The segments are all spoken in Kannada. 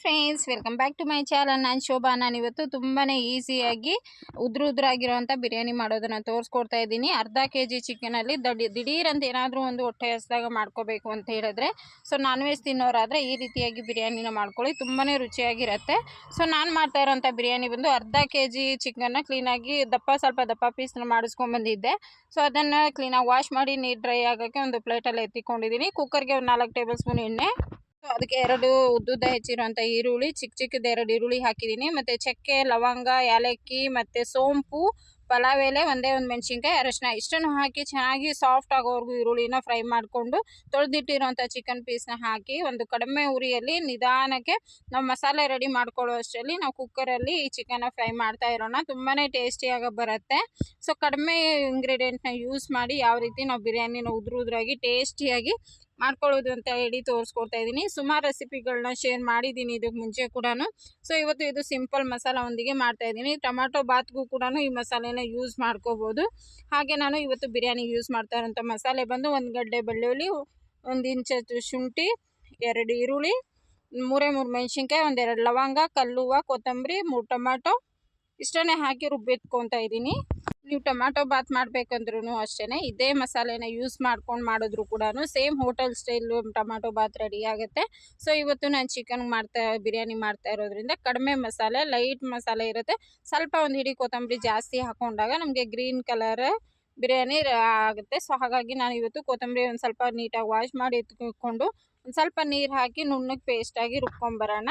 Friends welcome back to my channel ನಾನು ಶೋಭಾ. ನಾನು ಇವತ್ತು ತುಂಬಾ ಈಸಿಯಾಗಿ ಉದ್ರು ಉದ್ರಾಗಿರೋವಂಥ ಬಿರಿಯಾನಿ ಮಾಡೋದನ್ನು ತೋರಿಸ್ಕೊಡ್ತಾ ಇದ್ದೀನಿ. ಅರ್ಧ ಕೆ ಜಿ ಚಿಕನಲ್ಲಿ ದಡಿ, ದಿಢೀರಂತ ಏನಾದರೂ ಒಂದು ಹೊಟ್ಟೆ ಹಸ್ದಾಗ ಮಾಡ್ಕೋಬೇಕು ಅಂತ ಹೇಳಿದ್ರೆ ಸೊ ನಾನ್ ವೆಜ್ ತಿನ್ನೋರಾದರೆ ಈ ರೀತಿಯಾಗಿ ಬಿರಿಯಾನಿನ ಮಾಡ್ಕೊಳ್ಳಿ. ತುಂಬಾ ರುಚಿಯಾಗಿರುತ್ತೆ. ಸೊ ನಾನು ಮಾಡ್ತಾ ಇರೋಂಥ ಬಿರಿಯಾನಿ ಬಂದು ಅರ್ಧ ಕೆ ಜಿ ಚಿಕನ್ನ ಕ್ಲೀನಾಗಿ ದಪ್ಪ, ಸ್ವಲ್ಪ ದಪ್ಪ ಪೀಸ್ನ ಮಾಡಿಸ್ಕೊಂಬಂದಿದ್ದೆ ಸೊ ಅದನ್ನು ಕ್ಲೀನಾಗಿ ವಾಶ್ ಮಾಡಿ, ನೀರು ಡ್ರೈ ಆಗೋಕ್ಕೆ ಒಂದು ಪ್ಲೇಟಲ್ಲಿ ಎತ್ತಿಕೊಂಡಿದ್ದೀನಿ. ಕುಕ್ಕರ್ಗೆ ಒಂದು ನಾಲ್ಕು ಟೇಬಲ್ ಸ್ಪೂನ್ ಎಣ್ಣೆ. ಸೊ ಅದಕ್ಕೆ ಎರಡು ಉದ್ದುದ್ದ ಹೆಚ್ಚಿರುವಂಥ ಈರುಳ್ಳಿ ಚಿಕ್ಕ ಚಿಕ್ಕದ ಎರಡು ಈರುಳ್ಳಿ ಹಾಕಿದ್ದೀನಿ. ಮತ್ತು ಚಕ್ಕೆ, ಲವಂಗ, ಏಲಕ್ಕಿ ಮತ್ತು ಸೋಂಪು, ಪಲಾವ್ ಎಲೆ, ಒಂದೇ ಒಂದು ಮೆಣಸಿನ್ಕಾಯಿ, ಅರಶಿನ. ಇಷ್ಟನ್ನು ಹಾಕಿ ಚೆನ್ನಾಗಿ ಸಾಫ್ಟ್ ಆಗೋವರೆಗೂ ಈರುಳ್ಳಿನ ಫ್ರೈ ಮಾಡಿಕೊಂಡು ತೊಳೆದಿಟ್ಟಿರೋಂಥ ಚಿಕನ್ ಪೀಸ್ನ ಹಾಕಿ ಒಂದು ಕಡಿಮೆ ಉರಿಯಲ್ಲಿ ನಿಧಾನಕ್ಕೆ ನಾವು ಮಸಾಲೆ ರೆಡಿ ಮಾಡ್ಕೊಳ್ಳೋ ಅಷ್ಟರಲ್ಲಿ ನಾವು ಕುಕ್ಕರಲ್ಲಿ ಈ ಚಿಕನ್ನ ಫ್ರೈ ಮಾಡ್ತಾ ಇರೋಣ. ತುಂಬಾ ಟೇಸ್ಟಿಯಾಗಿ ಬರುತ್ತೆ. ಸೊ ಕಡಿಮೆ ಇಂಗ್ರೀಡಿಯೆಂಟ್ನ ಯೂಸ್ ಮಾಡಿ ಯಾವ ರೀತಿ ನಾವು ಬಿರಿಯಾನಿನ ಉದುರು ಉದುರಾಗಿ ಟೇಸ್ಟಿಯಾಗಿ ಮಾಡ್ಕೊಳ್ಳೋದು ಅಂತ ಹೇಳಿ ತೋರಿಸ್ಕೊಡ್ತಾ ಇದ್ದೀನಿ. ಸುಮಾರು ರೆಸಿಪಿಗಳನ್ನ ಶೇರ್ ಮಾಡಿದ್ದೀನಿ ಇದಕ್ಕೆ ಮುಂಚೆ ಕೂಡ ಸೊ ಇವತ್ತು ಇದು ಸಿಂಪಲ್ ಮಸಾಲೊಂದಿಗೆ ಮಾಡ್ತಾ ಇದ್ದೀನಿ. ಟೊಮ್ಯಾಟೊ ಬಾತ್ಗೂ ಕೂಡ ಈ ಮಸಾಲೆನ ಯೂಸ್ ಮಾಡ್ಕೋಬೋದು. ಹಾಗೆ ನಾನು ಇವತ್ತು ಬಿರಿಯಾನಿಗೆ ಯೂಸ್ ಮಾಡ್ತಾ ಇರೋಂಥ ಮಸಾಲೆ ಬಂದು ಒಂದು ಗಡ್ಡೆ ಬೆಳ್ಳುಳ್ಳಿ, ಒಂದು ಇಂಚು ಶುಂಠಿ, ಎರಡು ಈರುಳ್ಳಿ, ಮೂರೇ ಮೂರು ಮೆಣಸಿನ್ಕಾಯಿ ಒಂದೆರಡು ಲವಂಗ, ಕಲ್ಲುವ, ಕೊತ್ತಂಬರಿ, ಮೂರು ಟೊಮಾಟೊ ಇಷ್ಟನ್ನೇ ಹಾಕಿ ರುಬ್ಬಿಟ್ಕೊತಾ ಇದ್ದೀನಿ ನೀವು ಟೊಮ್ಯಾಟೊ ಬಾತ್ ಮಾಡಬೇಕಂದ್ರೂ ಅಷ್ಟೇ ಇದೇ ಮಸಾಲೆನ ಯೂಸ್ ಮಾಡ್ಕೊಂಡು ಮಾಡಿದ್ರು ಕೂಡ same hotel style tomato bath ready ಆಗುತ್ತೆ. ಸೊ ಇವತ್ತು ನಾನು ಚಿಕನ್ ಮಾಡ್ತಾ, ಬಿರಿಯಾನಿ ಮಾಡ್ತಾ ಇರೋದ್ರಿಂದ ಕಡಿಮೆ ಮಸಾಲೆ ಲೈಟ್ ಮಸಾಲೆ ಇರುತ್ತೆ. ಸ್ವಲ್ಪ ಒಂದು ಹಿಡಿ ಕೊತ್ತಂಬರಿ ಜಾಸ್ತಿ ಹಾಕೊಂಡಾಗ ನಮಗೆ ಗ್ರೀನ್ ಕಲರ್ ಬಿರಿಯಾನಿ ಆಗುತ್ತೆ. ಸೊ ಹಾಗಾಗಿ ನಾನು ಇವತ್ತು ಕೊತ್ತಂಬರಿ ಒಂದು ಸ್ವಲ್ಪ ನೀಟಾಗಿ ವಾಶ್ ಮಾಡಿ ಎತ್ಕೊಂಡು ಒಂದು ಸ್ವಲ್ಪ ನೀರು ಹಾಕಿ ನುಣ್ಣಗೆ ಪೇಸ್ಟಾಗಿ ರುಬ್ಕೊಂಬರೋಣ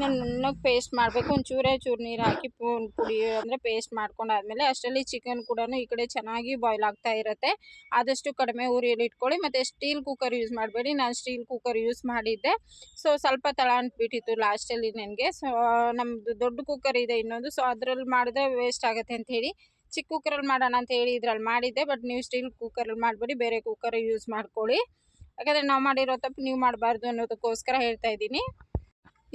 ನಾನು ನುಣ್ಣಗೆ ಪೇಸ್ಟ್ ಮಾಡಬೇಕು. ಒಂದು ಚೂರೇ ಚೂರು ನೀರು ಹಾಕಿ ಪುಡಿ ಅಂದರೆ ಪೇಸ್ಟ್ ಮಾಡ್ಕೊಂಡಾದ್ಮೇಲೆ ಅಷ್ಟರಲ್ಲಿ ಚಿಕನ್ ಕೂಡ ಈ ಕಡೆ ಚೆನ್ನಾಗಿ ಬಾಯ್ಲ್ ಆಗ್ತಾ ಇರುತ್ತೆ. ಆದಷ್ಟು ಕಡಿಮೆ ಉರಿಯಲ್ಲಿ ಇಟ್ಕೊಳ್ಳಿ. ಮತ್ತು ಸ್ಟೀಲ್ ಕುಕ್ಕರ್ ಯೂಸ್ ಮಾಡಬೇಡಿ. ನಾನು ಸ್ಟೀಲ್ ಕುಕ್ಕರ್ ಯೂಸ್ ಮಾಡಿದ್ದೆ. ಸೊ ಸ್ವಲ್ಪ ತಳ ಅಂಟ್ಬಿಟ್ಟಿತ್ತು ಲಾಸ್ಟಲ್ಲಿ ನನಗೆ. ಸೊ ನಮ್ಮದು ದೊಡ್ಡ ಕುಕ್ಕರ್ ಇದೆ ಇನ್ನೊಂದು. ಸೊ ಅದರಲ್ಲಿ ಮಾಡಿದ್ರೆ ವೇಸ್ಟ್ ಆಗುತ್ತೆ ಅಂತ ಹೇಳಿ. ಚಿಕ್ಕ ಕುಕ್ಕರಲ್ಲಿ ಮಾಡೋಣ ಅಂತ ಹೇಳಿ ಇದ್ರಲ್ಲಿ ಮಾಡಿದ್ದೆ. ಬಟ್ ನೀವು ಸ್ಟೀಲ್ ಕುಕ್ಕರಲ್ಲಿ ಮಾಡಬೇಡಿ. ಬೇರೆ ಕುಕ್ಕರ್ ಯೂಸ್ ಮಾಡ್ಕೊಳ್ಳಿ. ಯಾಕಂದರೆ ನಾವು ಮಾಡಿರೋ ತಪ್ಪು ನೀವು ಮಾಡಬಾರ್ದು ಅನ್ನೋದಕ್ಕೋಸ್ಕರ ಹೇಳ್ತಾ ಇದ್ದೀನಿ.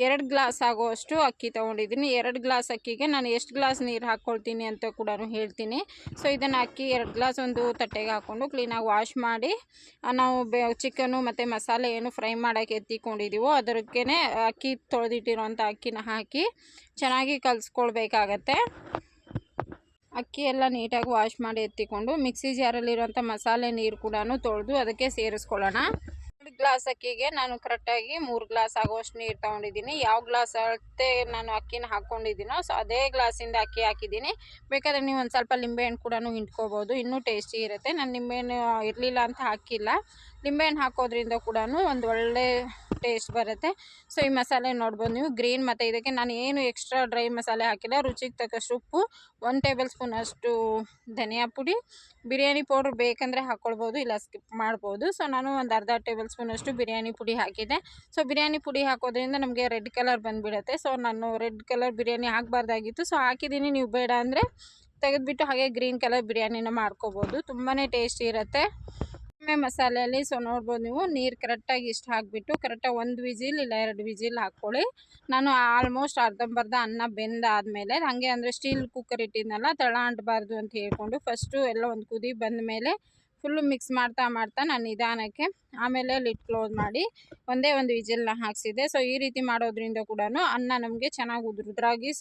ಎರಡು ಗ್ಲಾಸ್ ಆಗುವಷ್ಟು ಅಕ್ಕಿ ತೊಗೊಂಡಿದ್ದೀನಿ. ಎರಡು ಗ್ಲಾಸ್ ಅಕ್ಕಿಗೆ ನಾನು ಎಷ್ಟು ಗ್ಲಾಸ್ ನೀರು ಹಾಕ್ಕೊಳ್ತೀನಿ ಅಂತ ಕೂಡ ಹೇಳ್ತೀನಿ. ಸೊ ಇದನ್ನು ಅಕ್ಕಿ ಎರಡು ಗ್ಲಾಸ್ ಒಂದು ತಟ್ಟೆಗೆ ಹಾಕ್ಕೊಂಡು ಕ್ಲೀನಾಗಿ ವಾಶ್ ಮಾಡಿ ನಾವು ಬೆ ಚಿಕನ್ನು ಮತ್ತು ಮಸಾಲೆ ಏನು ಫ್ರೈ ಮಾಡೋಕ್ಕೆ ಎತ್ತಿಕೊಂಡಿದ್ದೀವೋ ಅದಕ್ಕೆ ಅಕ್ಕಿ ತೊಳೆದಿಟ್ಟಿರೋಂಥ ಅಕ್ಕಿನ ಹಾಕಿ ಚೆನ್ನಾಗಿ ಕಲಿಸ್ಕೊಳ್ಬೇಕಾಗತ್ತೆ. ಅಕ್ಕಿ ಎಲ್ಲ ನೀಟಾಗಿ ವಾಶ್ ಮಾಡಿ ಎತ್ತಿಕೊಂಡು, ಮಿಕ್ಸಿ ಜಾರಲ್ಲಿರುವಂಥ ಮಸಾಲೆ ನೀರು ಕೂಡ ತೊಳೆದು ಅದಕ್ಕೆ ಸೇರಿಸ್ಕೊಳ್ಳೋಣ. ಗ್ಲಾಸ್ ಅಕ್ಕಿಗೆ ನಾನು ಕರೆಕ್ಟಾಗಿ ಮೂರು ಗ್ಲಾಸ್ ಆಗುವಷ್ಟು ನೀರು ತೊಗೊಂಡಿದ್ದೀನಿ. ಯಾವ ಗ್ಲಾಸ್ ಅಳತೆ ನಾನು ಅಕ್ಕಿನ ಹಾಕ್ಕೊಂಡಿದ್ದೀನೋ ಸೊ ಅದೇ ಗ್ಲಾಸಿಂದ ಅಕ್ಕಿ ಹಾಕಿದ್ದೀನಿ. ಬೇಕಾದರೆ ನೀವು ಒಂದು ಸ್ವಲ್ಪ ಲಿಂಬೆಹಣ್ಣು ಕೂಡ ಹಿಂಡ್ಕೋಬೋದು. ಇನ್ನೂ ಟೇಸ್ಟಿ ಇರುತ್ತೆ. ನಾನು ನಿಂಬೆಹಣ್ಣು ಇರಲಿಲ್ಲ ಅಂತ ಹಾಕಿಲ್ಲ. ಲಿಂಬೆಹಣ್ಣು ಹಾಕೋದ್ರಿಂದ ಕೂಡ ಒಂದು ಒಳ್ಳೆ ಟೇಸ್ಟ್ ಬರುತ್ತೆ. ಸೊ ಈ ಮಸಾಲೆ ನೋಡ್ಬೋದು ನೀವು. ಗ್ರೀನ್ ಮತ್ತು ಇದಕ್ಕೆ ನಾನು ಏನು ಎಕ್ಸ್ಟ್ರಾ ಡ್ರೈ ಮಸಾಲೆ ಹಾಕಿಲ್ಲ. ರುಚಿಗೆ ತಕ್ಕಷ್ಟು ಉಪ್ಪು ಒನ್ ಟೇಬಲ್ ಸ್ಪೂನ್ ಅಷ್ಟು ಧನಿಯಾ ಪುಡಿ. ಬಿರಿಯಾನಿ ಪೌಡ್ರ್ ಬೇಕಂದರೆ ಹಾಕ್ಕೊಳ್ಬೋದು ಇಲ್ಲ ಸ್ಕಿಪ್ ಮಾಡ್ಬೋದು. ಸೊ ನಾನು ಒಂದು ಅರ್ಧ ಟೇಬಲ್ ಸ್ಪೂನಷ್ಟು ಬಿರಿಯಾನಿ ಪುಡಿ ಹಾಕಿದೆ ಸೊ ಬಿರಿಯಾನಿ ಪುಡಿ ಹಾಕೋದ್ರಿಂದ ನಮಗೆ ರೆಡ್ ಕಲರ್ ಬಂದುಬಿಡುತ್ತೆ. ಸೊ ನಾನು ರೆಡ್ ಕಲರ್ ಬಿರಿಯಾನಿ ಹಾಕಬಾರ್ದಾಗಿತ್ತು. ಸೊ ಹಾಕಿದ್ದೀನಿ. ನೀವು ಬೇಡ ಅಂದರೆ ತೆಗೆದುಬಿಟ್ಟು ಹಾಗೆ ಗ್ರೀನ್ ಕಲರ್ ಬಿರಿಯಾನಿನ ಮಾಡ್ಕೋಬೋದು. ತುಂಬಾ ಟೇಸ್ಟಿ ಇರುತ್ತೆ. ಮಸಾಲೆಯಲ್ಲಿ ಸೊ ನೋಡ್ಬೋದು ನೀವು, ನೀರು ಕರೆಕ್ಟಾಗಿ ಇಷ್ಟು ಹಾಕಿಬಿಟ್ಟು ಕರೆಕ್ಟಾಗಿ ಒಂದು ವಿಜಿಲ್ ಇಲ್ಲ ಎರಡು ವಿಜಿಲ್ ಹಾಕ್ಕೊಳ್ಳಿ. ನಾನು ಆಲ್ಮೋಸ್ಟ್ ಅರ್ಧಂಬರ್ಧ ಅನ್ನ ಬೆಂದಾದಮೇಲೆ, ಹಾಗೆ ಅಂದರೆ ಸ್ಟೀಲ್ ಕುಕ್ಕರ್ ಇಟ್ಟಿದ್ನಲ್ಲ, ತಳ ಅಂಟಬಾರ್ದು ಅಂತ ಹೇಳ್ಕೊಂಡು ಫಸ್ಟು ಎಲ್ಲ ಒಂದು ಕುದಿ ಬಂದ ಮೇಲೆ ಫುಲ್ಲು ಮಿಕ್ಸ್ ಮಾಡ್ತಾ ಮಾಡ್ತಾ ನಾನು ನಿಧಾನಕ್ಕೆ ಆಮೇಲೆ ಲಿಟ್ ಕ್ಲೋಸ್ ಮಾಡಿ ಒಂದೇ ಒಂದು ವಿಜಿಲ್ನ ಹಾಕ್ಸಿದೆ. ಸೊ ಈ ರೀತಿ ಮಾಡೋದ್ರಿಂದ ಕೂಡ ಅನ್ನ ನಮಗೆ ಚೆನ್ನಾಗಿ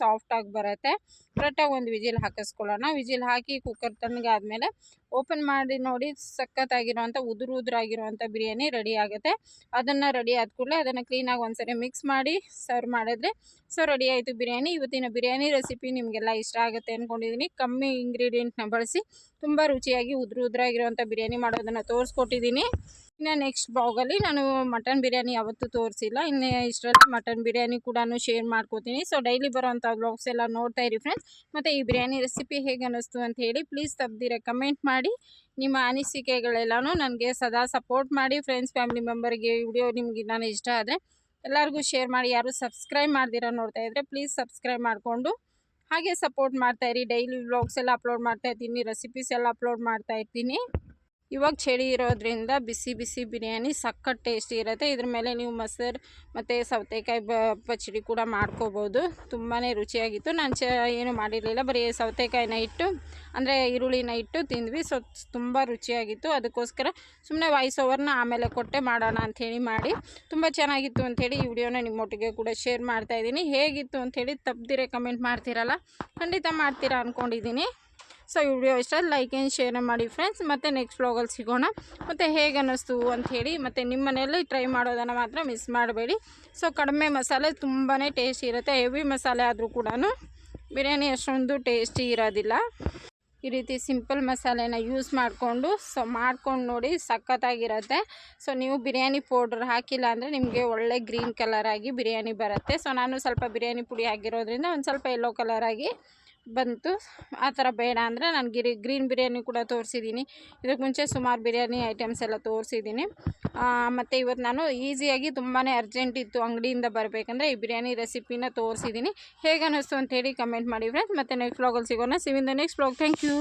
ಸಾಫ್ಟ್ ಸಾಫ್ಟಾಗಿ ಬರುತ್ತೆ. ಕರೆಕ್ಟಾಗಿ ಒಂದು ವಿಜಿಲ್ ಹಾಕಿಸ್ಕೊಳ್ಳೋಣ. ವಿಜಿಲ್ ಹಾಕಿ ಕುಕ್ಕರ್ ಆದಮೇಲೆ ಓಪನ್ ಮಾಡಿ ನೋಡಿ ಸಖತ್ತಾಗಿರೋವಂಥ ಉದುರು ಉದುರಾಗಿರುವಂಥ ಬಿರಿಯಾನಿ ರೆಡಿ ಆಗುತ್ತೆ. ಅದನ್ನು ರೆಡಿ ಆದ ಕೂಡಲೇ ಅದನ್ನು ಕ್ಲೀನಾಗಿ ಒಂದ್ಸರಿ ಮಿಕ್ಸ್ ಮಾಡಿ ಸರ್ವ್ ಮಾಡಿದ್ರೆ ಸೊ ರೆಡಿ ಆಯಿತು ಬಿರಿಯಾನಿ. ಇವತ್ತಿನ ಬಿರಿಯಾನಿ ರೆಸಿಪಿ ನಿಮಗೆಲ್ಲ ಇಷ್ಟ ಆಗುತ್ತೆ ಅಂದ್ಕೊಂಡಿದ್ದೀನಿ ಕಮ್ಮಿ ಇಂಗ್ರೀಡಿಯೆಂಟ್ನ ಬಳಸಿ ತುಂಬ ರುಚಿಯಾಗಿ ಉದುರು ಉದುರಾಗಿರುವಂಥ ಬಿರಿಯಾನಿ ಮಾಡೋದನ್ನು ತೋರಿಸ್ಕೊಟ್ಟಿದ್ದೀನಿ ಇನ್ನು ನೆಕ್ಸ್ಟ್ ಬ್ಲಾಗಲ್ಲಿ ನಾನು ಮಟನ್ ಬಿರಿಯಾನಿ ಯಾವತ್ತೂ ತೋರಿಸಿಲ್ಲ. ಇನ್ನು ಇಷ್ಟರಲ್ಲಿ ಮಟನ್ ಬಿರಿಯಾನಿ ಕೂಡ ಶೇರ್ ಮಾಡ್ಕೋತೀನಿ. ಸೊ ಡೈಲಿ ಬರೋವಂಥ ಬ್ಲಾಗ್ಸ್ ಎಲ್ಲ ನೋಡ್ತಾ ಇರಿ ಫ್ರೆಂಡ್ಸ್ ಮತ್ತು ಈ ಬಿರಿಯಾನಿ ರೆಸಿಪಿ ಹೇಗೆ ಅನ್ನಿಸ್ತು ಅಂತ ಹೇಳಿ ಪ್ಲೀಸ್ ತಪ್ಪದಿರ ಕಮೆಂಟ್ ಮಾಡಿ. ನಿಮ್ಮ ಅನಿಸಿಕೆಗಳೆಲ್ಲನೂ ನನಗೆ ಸದಾ ಸಪೋರ್ಟ್ ಮಾಡಿ ಫ್ರೆಂಡ್ಸ್ ಫ್ಯಾಮಿಲಿ ಮೆಂಬರ್ಗೆ ವಿಡಿಯೋ ನಿಮಗೆ ನಾನು ಇಷ್ಟ ಆದರೆ ಎಲ್ಲರಿಗೂ ಶೇರ್ ಮಾಡಿ. ಯಾರು ಸಬ್ಸ್ಕ್ರೈಬ್ ಮಾಡ್ದಿರೋ ನೋಡ್ತಾ ಇದ್ದರೆ ಪ್ಲೀಸ್ ಸಬ್ಸ್ಕ್ರೈಬ್ ಮಾಡಿಕೊಂಡು. ಹಾಗೆ ಸಪೋರ್ಟ್ ಮಾಡ್ತಾಯಿರಿ ಡೈಲಿ ವ್ಲಾಗ್ಸ್ ಎಲ್ಲ ಅಪ್ಲೋಡ್ ಮಾಡ್ತಾ ಇರ್ತೀನಿ ರೆಸಿಪೀಸ್ ಎಲ್ಲ ಅಪ್ಲೋಡ್ ಮಾಡ್ತಾ ಇರ್ತೀನಿ. ಇವಾಗ ಚಳಿ ಇರೋದ್ರಿಂದ ಬಿಸಿ ಬಿಸಿ ಬಿರಿಯಾನಿ ಸಖತ್ ಟೇಸ್ಟಿ ಇರುತ್ತೆ. ಇದ್ರ ಮೇಲೆ ನೀವು ಮೊಸರು ಮತ್ತು ಸೌತೆಕಾಯಿ ಬ ಪಚ್ಚಡಿ ಕೂಡ ಮಾಡ್ಕೋಬೋದು. ತುಂಬಾ ರುಚಿಯಾಗಿತ್ತು. ನಾನು ಚ, ಏನು ಮಾಡಿರಲಿಲ್ಲ. ಬರೀ ಸೌತೆಕಾಯಿನ ಇಟ್ಟು, ಅಂದರೆ ಈರುಳ್ಳಿನ ಇಟ್ಟು ತಿಂದ್ವಿ. ಸೊ, ತುಂಬ ರುಚಿಯಾಗಿತ್ತು. ಅದಕ್ಕೋಸ್ಕರ ಸುಮ್ಮನೆ ವಾಯ್ಸ್ ಓವರ್ನ ಆಮೇಲೆ ಕೊಟ್ಟೆ ಮಾಡೋಣ ಅಂಥೇಳಿ ಮಾಡಿ. ತುಂಬ ಚೆನ್ನಾಗಿತ್ತು ಅಂಥೇಳಿ ಈ ವಿಡಿಯೋನ ನಿಮ್ಮೊಟ್ಟಿಗೆ ಕೂಡ ಶೇರ್ ಮಾಡ್ತಾಯಿದ್ದೀನಿ ಹೇಗಿತ್ತು ಅಂಥೇಳಿ ತಪ್ಪದಿರೇ ಕಮೆಂಟ್ ಮಾಡ್ತೀರಲ್ಲ? ಖಂಡಿತ ಮಾಡ್ತೀರಾ ಅಂದ್ಕೊಂಡಿದ್ದೀನಿ ಸೊ ಈ ವಿಡಿಯೋ ಇಷ್ಟ ಲೈಕ್ ಆ್ಯಂಡ್ ಶೇರ್ ಮಾಡಿ ಫ್ರೆಂಡ್ಸ್ ಮತ್ತು ನೆಕ್ಸ್ಟ್ ವ್ಲಾಗಲ್ಲಿ ಸಿಗೋಣ. ಮತ್ತು ಹೇಗೆ ಅನ್ನಿಸ್ತು ಅಂಥೇಳಿ ಮತ್ತು ನಿಮ್ಮ ಮನೆಯಲ್ಲಿ ಟ್ರೈ ಮಾಡೋದನ್ನು ಮಾತ್ರ ಮಿಸ್ ಮಾಡಬೇಡಿ. ಸೊ ಕಡಿಮೆ ಮಸಾಲೆ ತುಂಬಾ ಟೇಸ್ಟಿ ಇರುತ್ತೆ. ಹೆವಿ ಮಸಾಲೆ ಆದರೂ ಕೂಡ ಬಿರಿಯಾನಿ ಅಷ್ಟೊಂದು ಟೇಸ್ಟಿ ಇರೋದಿಲ್ಲ. ಈ ರೀತಿ ಸಿಂಪಲ್ ಮಸಾಲೆನ ಯೂಸ್ ಮಾಡಿಕೊಂಡು ಸೊ ಮಾಡ್ಕೊಂಡು ನೋಡಿ ಸಖತ್ತಾಗಿರುತ್ತೆ. ಸೊ ನೀವು ಬಿರಿಯಾನಿ ಪೌಡ್ರ್ ಹಾಕಿಲ್ಲ ಅಂದರೆ ನಿಮಗೆ ಒಳ್ಳೆ ಗ್ರೀನ್ ಕಲರಾಗಿ ಬಿರಿಯಾನಿ ಬರುತ್ತೆ. ಸೊ ನಾನು ಸ್ವಲ್ಪ ಬಿರಿಯಾನಿ ಪುಡಿ ಆಗಿರೋದ್ರಿಂದ ಒಂದು ಸ್ವಲ್ಪ ಯೆಲ್ಲೋ ಕಲರಾಗಿ ಬಂತು. ಆ ಥರ ಬೇಡ ಅಂದರೆ ನಾನು ಗಿರಿ ಗ್ರೀನ್ ಬಿರಿಯಾನಿ ಕೂಡ ತೋರಿಸಿದ್ದೀನಿ. ಇದಕ್ಕೆ ಮುಂಚೆ ಸುಮಾರು ಬಿರಿಯಾನಿ ಐಟಮ್ಸ್ ಎಲ್ಲ ತೋರಿಸಿದ್ದೀನಿ. ಮತ್ತು ಇವತ್ತು ನಾನು ಈಸಿಯಾಗಿ ತುಂಬಾ ಅರ್ಜೆಂಟ್ ಇತ್ತು ಅಂಗಡಿಯಿಂದ ಬರಬೇಕಂದ್ರೆ ಈ ಬಿರಿಯಾನಿ ರೆಸಿಪಿನ ತೋರಿಸಿದ್ದೀನಿ. ಹೇಗೆ ಅನ್ನಿಸ್ತು ಅಂತೇಳಿ ಕಮೆಂಟ್ ಮಾಡಿ ಫ್ರೆಂಡ್ಸ್. ಮತ್ತು ನೆಕ್ಸ್ಟ್ ವ್ಲಾಗಲ್ಲಿ ಸಿಗೋಣ. See you in the next vlog thank you